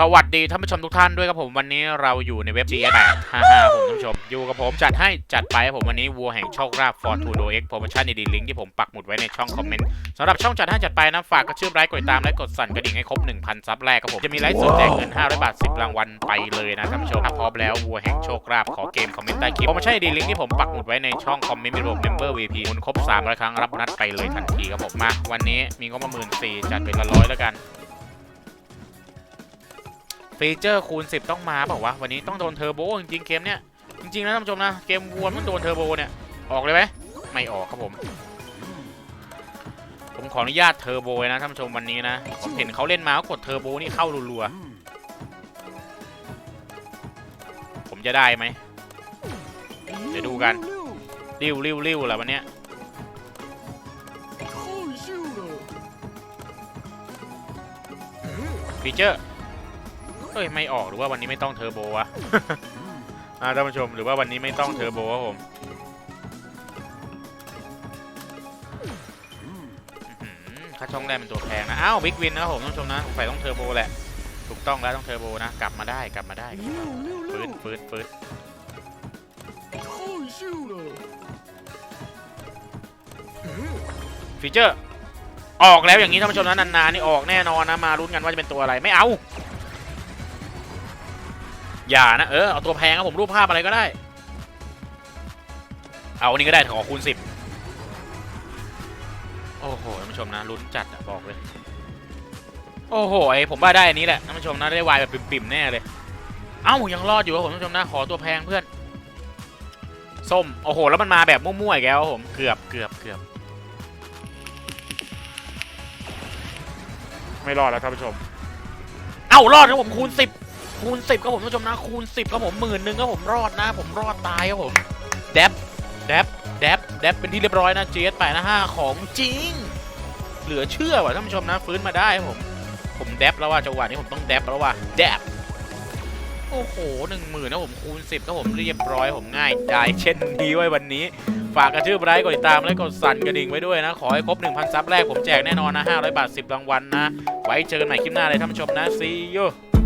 สวัสดีท่านผู้ชมทุกท่านด้วยครับผมวันนี้เราอยู่ในเว็บ GS 8 55ผมท่านผู้ชมอยู่กับผมจัดให้จัดไปครับผมวันนี้วัวแห่งโชคลาภ Fortuno X โปรโมชั่นดีๆลิงก์ที่ผมปักหมุดไว้ในช่องคอมเมนต์สำหรับช่องจัดให้จัดไปนะฝากกระชื่อไลค์กดติดตามและกดสั่นกระดิ่งให้ครบ 1,000 ซับแรกครับผม จะมีไลฟ์สดแจกเงิน 500 บาท 10 รางวัลไปเลยนะท่านผู้ชมถ้าพร้อมแล้ววัวแห่งโชคลาภขอเกมคอมเมนต์ใต้คลิปโปรโมชั่นดีๆลิงก์ที่ผมปักหมุดไว้ในช่องคอมเมนต์มีระบบ Member VP หมุนครบ300ครั้งรับนัดไปเลยทันทีครับผมมาวันนี้มีงบมาหมื่นสี่จัดเป็นละร้อยแล้วกัน ฟีเจอร์คูณ 10 ต้องมาเปล่าวะ วันนี้ต้องโดนเทอร์โบจริงๆเกมเนี้ย จริงๆนะท่านผู้ชมนะ เกมวัวมันโดนเทอร์โบเนี่ย ออกเลยไหมไม่ออกครับผม ผมขออนุญาตเทอร์โบนะท่านผู้ชมวันนี้นะ ผมเห็นเขาเล่นมาก็กดเทอร์โบนี่เข้ารัวๆ ผมจะได้ไหมเดี๋ยวดูกัน ริ้วริ้วริ้วแหละวันเนี้ยฟีเจอร์ เอ้ยไม่ออกหรือว่าวันนี้ไม่ต้องเทอร์โบวะ อ่าท่านผู้ชมหรือว่าวันนี้ไม่ต้องเทอร์โบครับผมอื้อหือค่าช่องแรกเป็นตัวแพงนะ อ้าวบิ๊กวินนะครับผมท่านผู้ชมนะใส่ต้องเทอร์โบแหละ ถูกต้องแล้วต้องเทอร์โบนะ กลับมาได้กลับมาได้ฟื้นฟื้นฟื้นฟีเจอร์ ออกแล้วอย่างนี้ท่านผู้ชมนะนานๆนี่ออกแน่นอนนะ มาลุ้นกันว่าจะเป็นตัวอะไรไม่เอา อย่านะ เออ เอาตัวแพงครับผมรูปภาพอะไรก็ได้ เอาอันนี้ก็ได้ขอคูณสิบโอ้โหท่านผู้ชมนะลุ้นจัดอะบอกเลย โอ้โหไอผมว่าได้อันนี้แหละท่านผู้ชมนะได้วายแบบปิ่มๆแน่เลย เอ้ายังรอดอยู่ครับผมท่านผู้ชมนะขอตัวแพงเพื่อนส้มโอ้โห แล้วมันมาแบบมั่วๆอีกแล้วครับผมเกือบเกือบเกือบไม่รอดแล้วท่านผู้ชม เอ้ารอดครับผมคูณสิบ คูณ 10ครับผมท่านผู้ชมนะคูณ 10ครับผมหมื่นหนึ่งครับผมรอดนะ ผมรอดตายครับผมแดบแดบแดบแดบเป็นที่เรียบร้อยนะ GS 8นะ5ของจริง เหลือเชื่อว่ะท่านผู้ชมนะฟื้นมาได้ครับผมผมแดบแล้วว่าจังหวะนี้ผมต้องแดบแล้วว่าแดบโอ้โหหนึ่งหมื่นนะผมคูณ10ครับผมเรียบร้อยผมง่ายได้เช่นนี้ไว้วันนี้ ฝากกระชื่อไลค์กดติดตามและกดสั่นกระดิ่งไว้ด้วยนะ ขอให้ครบ 1,000 ซับแรกผมแจกแน่นอนนะ 500 บาท 10 รางวัลนะไว้เจอกันใหม่คลิปหน้าเลยท่านผู้ชมนะ see you